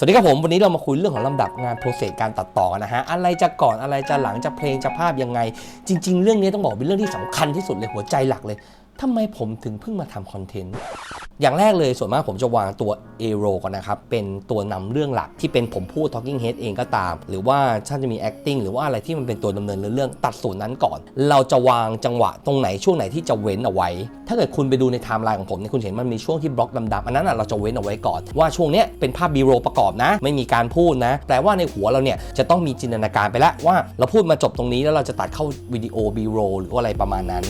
สวัสดีครับผม วันนี้เรามาคุยเรื่องของลำดับงานโปรเซสการตัดต่อนะฮะ อะไรจะก่อนอะไรจะหลังจะเพลงจะภาพยังไง จริง ๆ เรื่องนี้ต้องบอกเป็นเรื่องที่สำคัญที่สุดเลยหัวใจหลักเลย ทำไมผมถึงเพิ่งมาทำคอนเทนต์ อย่างแรกเลยส่วนมากผมจะวางตัว A r o ก่อนนะครับ เป็นตัวนำเรื่องหลักที่เป็นผมพูด Talking Head เองก็ตาม หรือว่าถ้าจะมี acting หรือว่าอะไรที่มันเป็นตัวดำเนินเรื่องตัดส่วนนั้นก่อน เราจะวางจังหวะตรงไหนช่วงไหนที่จะเว้นเอาไว้ ถ้าเกิดคุณไปดูในไทม์ไลน์ของผมเนี่ยคุณเห็นมันมีช่วงที่บล็อกดำๆอันนั้นนะเราจะเว้นเอาไว้ก่อนว่าช่วงเนี้ยเป็นภาพ B r o ประกอบนะ ไม่มีการพูดนะแต่ว่าในหัวเราเนี่ยจะต้องมีจินตนาการไปแล้วว่าเราพูดมาจบตรงนี้แล้วเราจะตัดเข้าวิดีโอ B r o หรืออะไรประมาณนั้น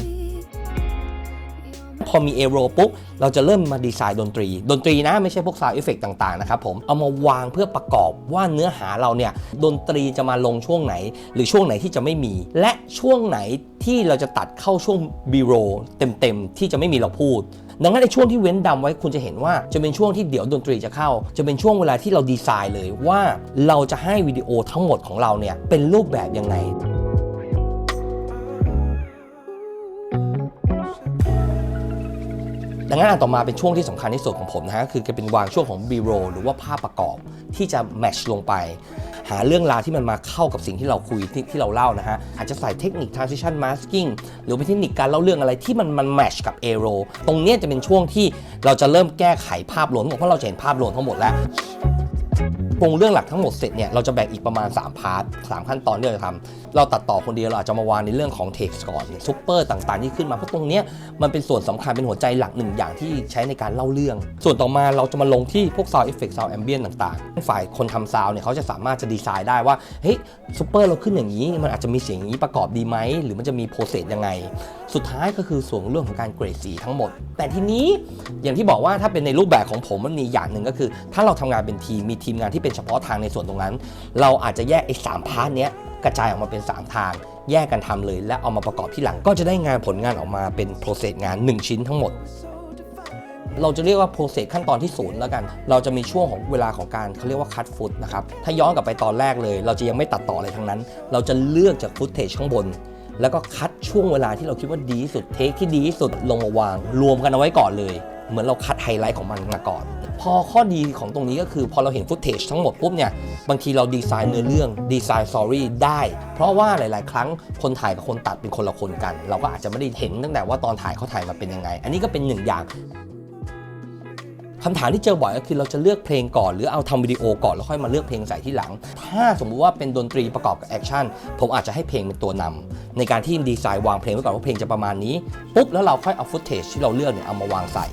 พอมีเอโรปุ๊บเราจะเริ่มมาดีไซน์ดนตรี ดนตรีนะไม่ใช่พวกซาวด์เอฟเฟกต่างๆนะครับผมเอามาวางเพื่อประกอบว่าเนื้อหาเราเนี่ยดนตรีจะมาลงช่วงไหน หรือช่วงไหนที่จะไม่มี และช่วงไหนที่เราจะตัดเข้าช่วงบีโรเต็มๆ ที่จะไม่มีเราพูดดังนั้นในช่วงที่เว้นดำไว้คุณจะเห็นว่าจะเป็นช่วงที่เดี๋ยวดนตรีจะเข้า จะเป็นช่วงเวลาที่เราดีไซน์เลยว่าเราจะให้วิดีโอทั้งหมดของเราเนี่ยเป็นรูปแบบยังไง ดังนั้นอันต่อมาเป็นช่วงที่สำคัญที่สุดของผมนะฮะคือจะเป็นวางช่วงของ B-roll หรือว่าภาพประกอบที่จะแมชลงไป หาเรื่องราวที่มันมาเข้ากับสิ่งที่เราคุยที่ที่เราเล่านะฮะอาจจะใส่เทคนิค transition masking หรือเป็นเทคนิคการเล่าเรื่องอะไรที่มันมันแมชกับ A อโรตรงนี้จะเป็นช่วงที่เราจะเริ่มแก้ไขภาพรวมเพราะเราจะเห็นภาพรวมทั้งหมดแล้ว ปรุงเรื่องหลักทั้งหมดเสร็จเนี่ยเราจะแบ่งอีกประมาณ 3 พาร์ท3ขั้นตอนที่เราจะทำเราตัดต่อคนเดียวเราอาจจะมาวางในเรื่องของเท็กซ์ก่อนซุปเปอร์ต่างๆที่ขึ้นมาเพราะตรงเนี้ยมันเป็นส่วนสำคัญเป็นหัวใจหลักหนึ่งอย่างที่ใช้ในการเล่าเรื่อง ส่วนต่อมาเราจะมาลงที่พวก Sound Effect Sound Ambient ต่างๆ ฝ่ายคนทำซาวเนี่ยเขาจะสามารถจะดีไซน์ได้ว่าเฮ้ยซุปเปอร์เราขึ้นอย่างนี้มันอาจจะมีเสียงอย่างนี้ประกอบดีไหมหรือมันจะมีโปรเซสยังไง สุดท้ายก็คือส่วนเรื่องของการเกรดสีทั้งหมด แต่ทีนี้อย่างที่บอกว่าถ้าเป็นในรูปแบบของผมมันมีอย่างหนึ่งก็คือ ถ้าเราทำงานเป็นทีมมีทีมงานที่เป็นเฉพาะทางในส่วนตรงนั้น เราอาจจะแยกไอ้สามพาร์ทเนี้ยกระจายออกมาเป็น 3 ทาง แยกกันทำเลย และเอามาประกอบที่หลัง ก็จะได้งานผลงานออกมาเป็นโปรเซสงาน 1 ชิ้นทั้งหมด เราจะเรียกว่าโปรเซสขั้นตอนที่ศูนย์แล้วกัน เราจะมีช่วงของเวลาของการเขาเรียกว่าคัดฟุตนะครับ ถ้าย้อนกลับไปตอนแรกเลย เราจะยังไม่ตัดต่ออะไรทั้งนั้น เราจะเลือกจากฟุตเทจข้างบน แล้วก็คัดช่วงเวลาที่เราคิดว่าดีที่สุดเทคที่ดีที่สุดลงมาวาง รวมกันเอาไว้ก่อนเลย เหมือนเราคัดไฮไลท์ของมันมาก่อน พอข้อดีของตรงนี้ก็คือพอเราเห็นฟุตเทจทั้งหมดปุ๊บเนี่ย บางทีเราดีไซน์เนื้อเรื่องดีไซน์สตอรี่ได้ เพราะว่าหลาย ๆ ครั้งคนถ่ายกับคนตัดเป็นคนละคนกัน เราก็อาจจะไม่ได้เห็นตั้งแต่ว่าตอนถ่ายเขาถ่ายมาเป็นยังไง อันนี้ก็เป็นหนึ่งอย่างคำถามที่เจอบ่อยก็คือเราจะเลือกเพลงก่อนหรือเอาทำวิดีโอก่อนแล้วค่อยมาเลือกเพลงใส่ที่หลัง ถ้าสมมุติว่าเป็นดนตรีประกอบกับแอคชั่นผมอาจจะให้เพลงเป็นตัวนำในการที่ดีไซน์วางเพลงไว้ก่อนว่าเพลงจะประมาณนี้ปุ๊บแล้วเราค่อยเอาฟุตเทจที่เราเลือกเนี่ยเอามาวางใส่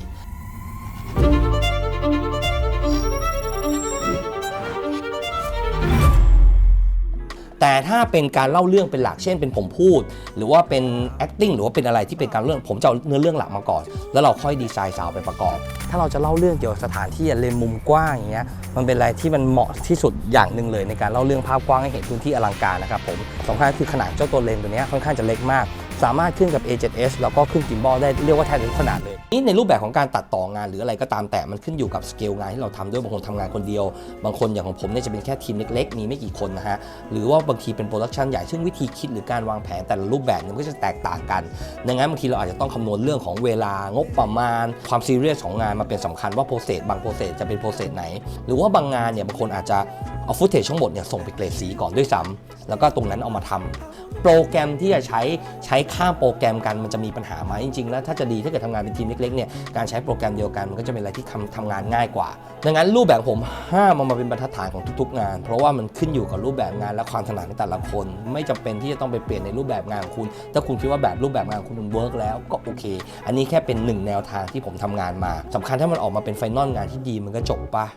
แต่ถ้าเป็นการเล่าเรื่องเป็นหลักเช่นเป็นผมพูด หรือว่าเป็น acting หรือว่าเป็นอะไรที่เป็นการเรื่องผมจะเอาเนื้อเรื่องหลักมาก่อน แล้วเราค่อยดีไซน์สาวไปประกอบ ถ้าเราจะเล่าเรื่องเกี่ยวกับสถานที่เลนมุมกว้างอย่างเงี้ยมันเป็นอะไรที่มันเหมาะที่สุดอย่างหนึ่งเลย ในการเล่าเรื่องภาพกว้างให้เห็นพื้นที่อลังการนะครับผมสำคัญคือขนาดเจ้าตัวเลนตัวเนี้ยค่อนข้างจะเล็กมาก สามารถขึ้นกับ A7S แล้วก็ขึ้นกิมบอลได้เรียกว่าแทบทุกขนาดเลยนี่ในรูปแบบของการตัดต่องานหรืออะไรก็ตามแต่มันขึ้นอยู่กับสเกลงานที่เราทำด้วยบางคนทำงานคนเดียว บางคนอย่างของผมเนี่ยจะเป็นแค่ทีมเล็กๆ มีไม่กี่คนนะฮะหรือว่าบางทีเป็นโปรดักชันใหญ่ซึ่งวิธีคิดหรือการวางแผนแต่ละรูปแบบมันก็จะแตกต่างกันดังนั้นบางทีเราอาจจะต้องคำนวณเรื่องของเวลางบประมาณ ความซีเรียสของงานมาเป็นสำคัญว่าโปรเซสบางโปรเซสจะเป็นโปรเซสไหน หรือว่าบางงานเนี่ยบางคนอาจจะเอาฟุตเทจทั้งหมดเนี่ยส่งไปเกรดสีก่อนด้วยซ้ำแล้วก็ตรงนั้นเอามาทำโปรแกรมที่จะใช้ใช้ข้ามโปรแกรมกันมันจะมีปัญหาไหมจริงๆ แล้วถ้าจะดีถ้าเกิดทำงานเป็นทีมเล็กๆเนี่ยการใช้โปรแกรมเดียวกันมันก็จะเป็นอะไรที่ทำทำงานง่ายกว่า ดังนั้นรูปแบบผมห้ามมาเป็นบรรทัดฐานของทุกๆ งาน เพราะว่ามันขึ้นอยู่กับรูปแบบงานและความถนัดของแต่ละคน ไม่จำเป็นที่จะต้องไปเปลี่ยนในรูปแบบงานของคุณ ถ้าคุณคิดว่าแบบรูปแบบงานคุณมันเวิร์กแล้วก็โอเค อันนี้แค่เป็นหนึ่งแนวทางที่ผมทำงานมาสำคัญถ้ามันออกมาเป็นไฟนอลงานที่ดีมันก็จบปะ